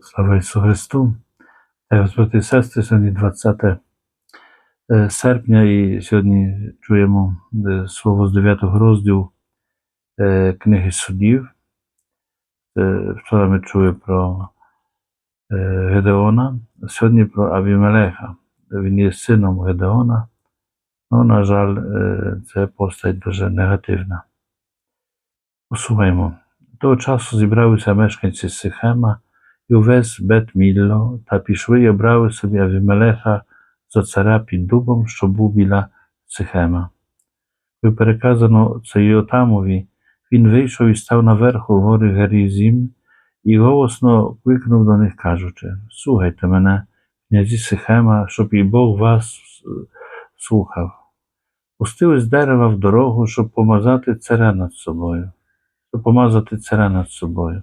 Слава Ісусу Христу! Брати і сестри, сьогодні 20 е, серпня і сьогодні чуємо е, слово з 9 розділу е, книги судів. Вчора ми чули про Гедеона, сьогодні про Авімелеха. Він є сином Гедеона. Ну, на жаль, це постать дуже негативна. Послухаймо. Того часу зібралися мешканці Сихема і увесь Бет Мілло та пішли і обрали собі Авімелеха за царя під дубом, що був біля Сихема. І переказано це Йотамові, він вийшов і став наверху гори Герізім і голосно кликнув до них, кажучи: Слухайте мене, князі Сихема, щоб і Бог вас слухав. Пустили з дерева в дорогу, щоб помазати царя над собою, щоб помазати царя над собою.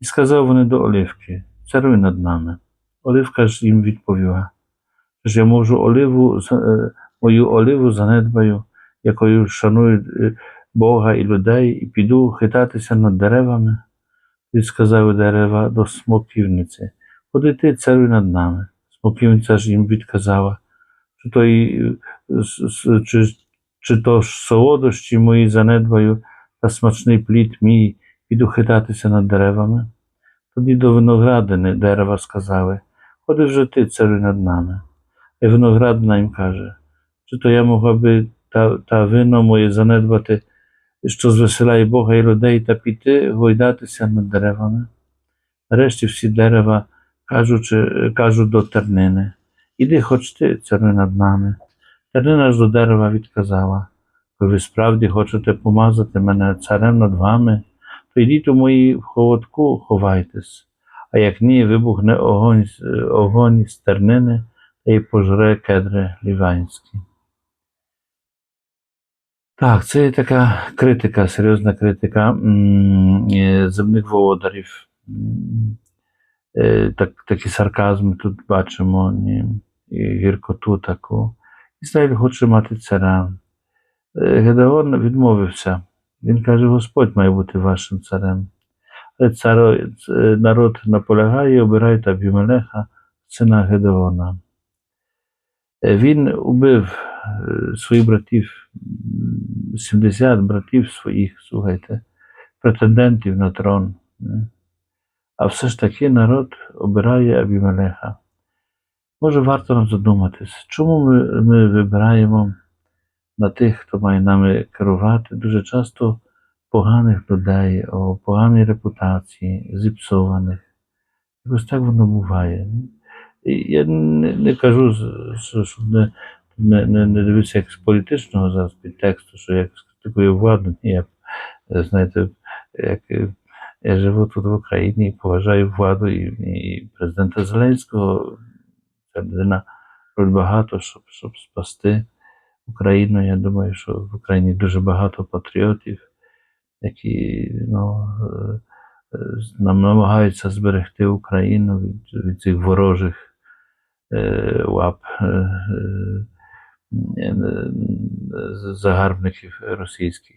І сказав вони до Оливки, царуй над нами. Оливка ж їм відповіла, що я можу оливу, за- е, мою оливу занедбаю, якою шаную е, Бога і людей, і піду хитатися над деревами. І сказали дерева до смоківниці, ходи ти, царюй над нами. Смоківниця ж їм відказала, чи то, і, е, с- с- чи, чи то ж солодощі мої занедбаю, та смачний плід мій, піду хитатися над деревами. Тоді до виноградини дерева сказали, ходи вже ти, царю над нами. І виноградина їм каже, чи то я могла би та, та вино моє занедбати, що звеселяє Бога і людей, та піти гойдатися над деревами. Нарешті всі дерева кажучи, кажуть до тернини, іди хоч ти, царю над нами. Тернина ж до дерева відказала, ви справді хочете помазати мене царем над вами, то у мої в холодку, ховайтесь, а як ні, вибухне огонь, огонь з тернини та й пожре кедри ліванські. Так, це є така критика, серйозна критика е, земних володарів. Е, Так, такий сарказм тут бачимо, і гіркоту таку. Ізраїль хоче мати царя. Е, Гедеон відмовився. Він каже: Господь має бути вашим царем. Але цар, е, народ наполягає і обирає Абімелеха, сина Гедеона. Е, Він убив е, своїх братів, 70 братів своїх, слухайте, претендентів на трон. А все ж таки народ обирає Абімелеха. Може, варто нам задуматись, чому ми, ми вибираємо на тих, хто має нами керувати, дуже часто поганих людей, о поганій репутації, зіпсованих. Якось так воно буває. І я не, не кажу, що, щоб не, не, не, дивитися як з політичного зараз підтексту, що я критикую владу. Ні, я, знаєте, як я живу тут в Україні і поважаю владу і, і президента Зеленського. Ця людина багато, щоб, щоб спасти Україну. Я думаю, що в Україні дуже багато патріотів, які ну, е, е, нам намагаються зберегти Україну від, від цих ворожих е, лап е, е, е, загарбників російських.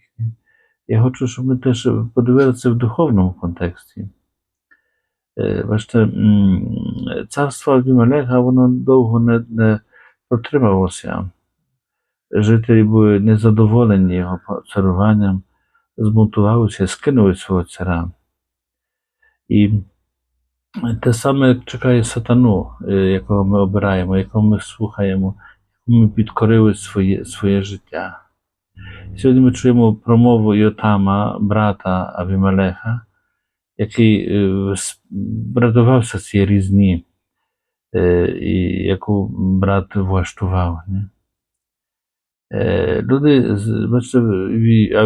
Я хочу, щоб ми теж подивилися в духовному контексті. Е, Бачите, царство Авімелеха, воно довго не, не протрималося. Жителі були незадоволені його царуванням, збунтувалися, скинули свого царя. І те саме чекає сатану, е, якого ми обираємо, якого ми слухаємо, якому ми підкорили своє, своє життя. Сьогодні ми чуємо промову Йотама, брата Авімелеха, який е, радувався цієї різні, е, яку брат влаштував. Не? Люди, а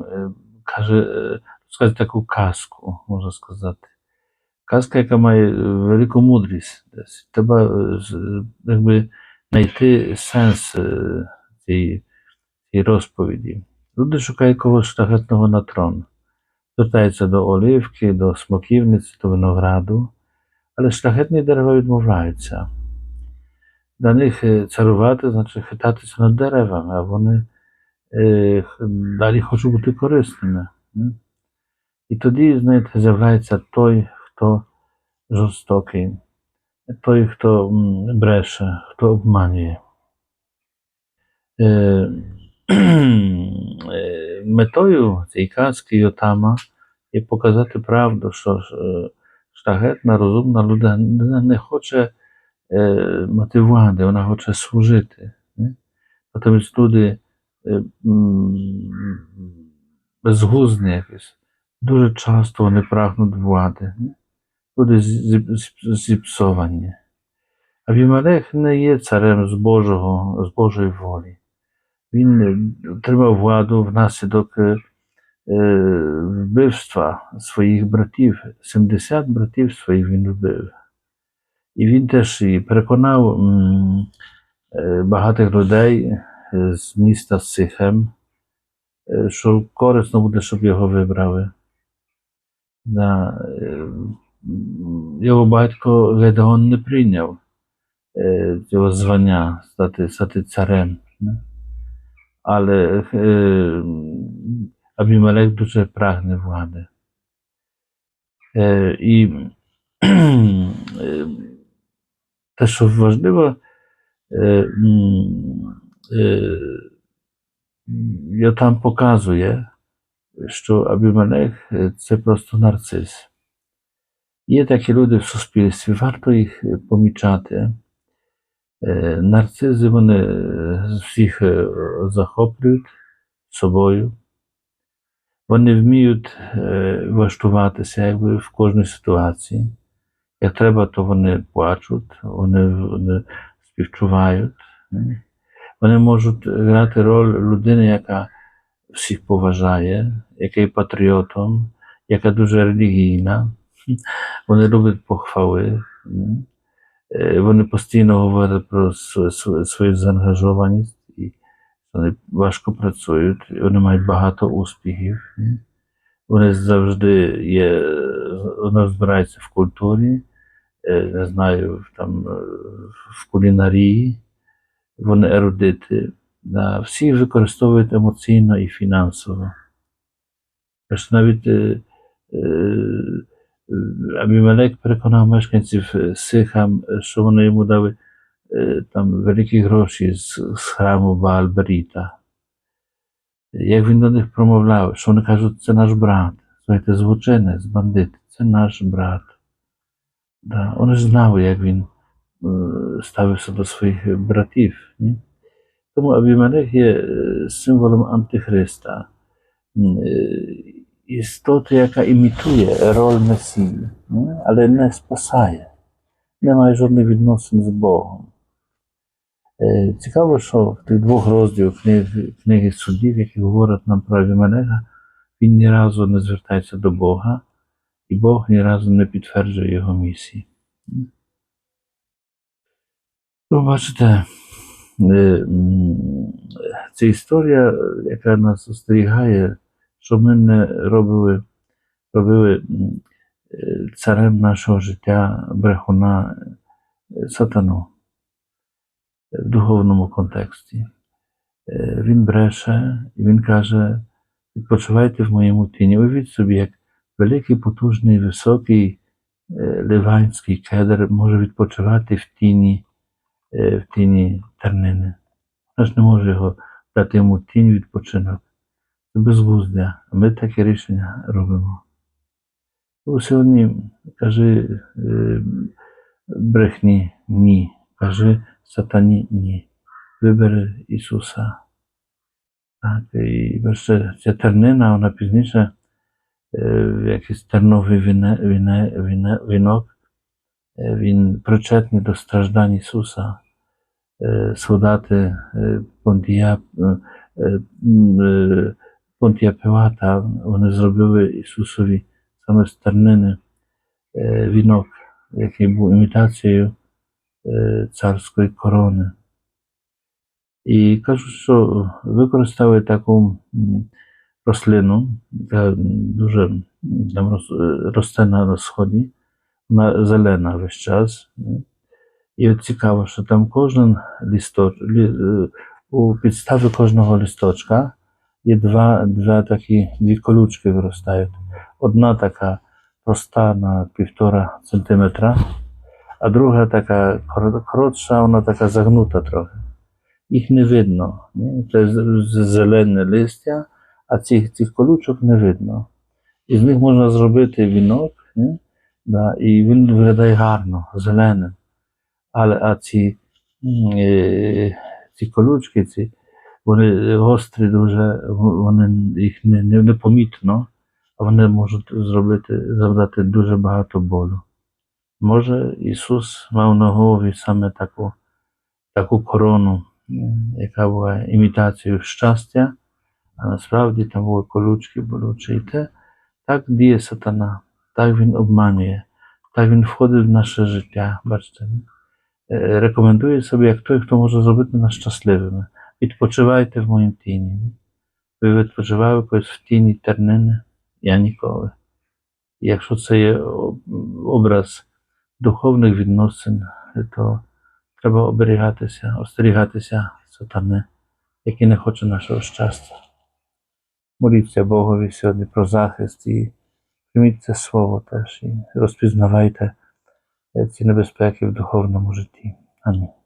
е, каже, сказати таку казку, можна сказати. Казка, яка має велику мудрість. десь. Треба якби знайти сенс цієї, цієї розповіді. Люди шукають когось шляхетного на трон. Звертаються до оливки, до смоківниці, до винограду, але шляхетні дерева відмовляються. Для них царувати значить хитатися над деревами, а вони далі хочуть бути корисними. І тоді, знаєте, з'являється той, хто жорстокий, той, хто бреше, хто обманює. Метою цієї казки Йотама є показати правду, що е, розумна людина не хоче мати влади, вона хоче служити. Натомість люди е, безглузні якось, дуже часто вони прагнуть влади. Люди зі- зі- зіпсовані. Авімелех не є царем з Божого, з Божої волі. Він е, отримав владу внаслідок е, е, вбивства своїх братів. 70 братів своїх він вбив. І він теж і переконав м, е, багатих людей е, з міста Сихем, е, що корисно буде, щоб його вибрали. Да, е, м, його батько Гедеон не прийняв е, цього звання стати, стати царем. Не? Але е, Абімелек дуже прагне влади. Е, і е, те, що важливо, е, е, Йотам показує, що Абімелех е, це просто нарцис. Є такі люди в суспільстві, варто їх помічати. Нарцизи вони всіх захоплюють собою. Вони вміють влаштуватися якби, в кожній ситуації. Як треба, то вони плачуть, вони, вони співчувають. не? Вони можуть грати роль людини, яка всіх поважає, яка є патріотом, яка дуже релігійна. Вони люблять похвали. не? Е, Вони постійно говорять про св- св- свою заангажованість і вони важко працюють, вони мають багато успіхів. не? Вони завжди є, вони розбираються в культурі, е, не знаю, там, е, в кулінарії, вони ерудити. Да, всі використовують емоційно і фінансово. Аж навіть е, е, Абімелек переконав мешканців е, Сихам, е, що вони йому дали е, там великі гроші з, з храму Баальберіта. Як він до них промовляв, що вони кажуть, це наш брат. Слухайте, злочинець, бандит, це наш брат. Да. Вони ж знали, як він е, ставився до своїх братів. Ні? Тому Абімелех є е, символом Антихриста. Е, Істоти, яка імітує роль Месії, але не спасає, не має жодних відносин з Богом. Цікаво, що в тих двох розділах книги, книги суддів, які говорять нам про Авімелеха, він ні разу не звертається до Бога, і Бог ні разу не підтверджує його місії. Ви бачите, е, це історія, яка нас остерігає, щоб ми не робили, робили е, царем нашого життя брехуна е, сатану в духовному контексті. Е, Він бреше і він каже: відпочивайте в моєму тіні. Уявіть собі, як великий, потужний, високий е, ливанський кедр може відпочивати в тіні, е, в тіні тернини. Вона ж не може його дати йому тінь відпочинок. Це безглуздя. А ми таке рішення робимо. Тому сьогодні кажи е, брехні ні. Кажи сатані ні. Вибери Ісуса. Так, і врешті ця тернина, вона пізніше е, якийсь терновий віне, віне, віне, вінок, він причетний до страждань Ісуса. Солдати Понтія, Понтія Пилата, вони зробили Ісусові саме з тернини вінок, який був імітацією царської корони. І кажуть, що використали таку рослину, яка дуже там е, росте на сході, вона зелена весь час. І от цікаво, що там кожен лісточ, е, у підставі кожного листочка є два, два такі, дві колючки виростають. Одна така проста на півтора сантиметра, а друга така кор- коротша, вона така загнута трохи. Їх не видно. Це зелене листя, а цих, цих колючок не видно. І з них можна зробити вінок, ні? Да, і він виглядає гарно, зеленим. Але а ці, е, ці колючки, ці, вони гострі дуже, вони їх не, не, не помітно, а вони можуть зробити, завдати дуже багато болю. Може, Ісус мав на голові саме таку, таку корону, яка була імітацією щастя, а насправді там були колючки болючі. І те, так діє сатана, так він обманює, так він входить в наше життя. Бачите, Е, рекомендує собі як той, хто може зробити нас щасливими. Відпочивайте в моїм тіні. Ви відпочивали колись в тіні тернини? Я ніколи. Якщо це є об- образ духовних відносин, то треба оберігатися, остерігатися сатани, який не хоче нашого щастя. Моліться Богові сьогодні про захист і прийміть це слово теж і розпізнавайте е, ці небезпеки в духовному житті. Амінь.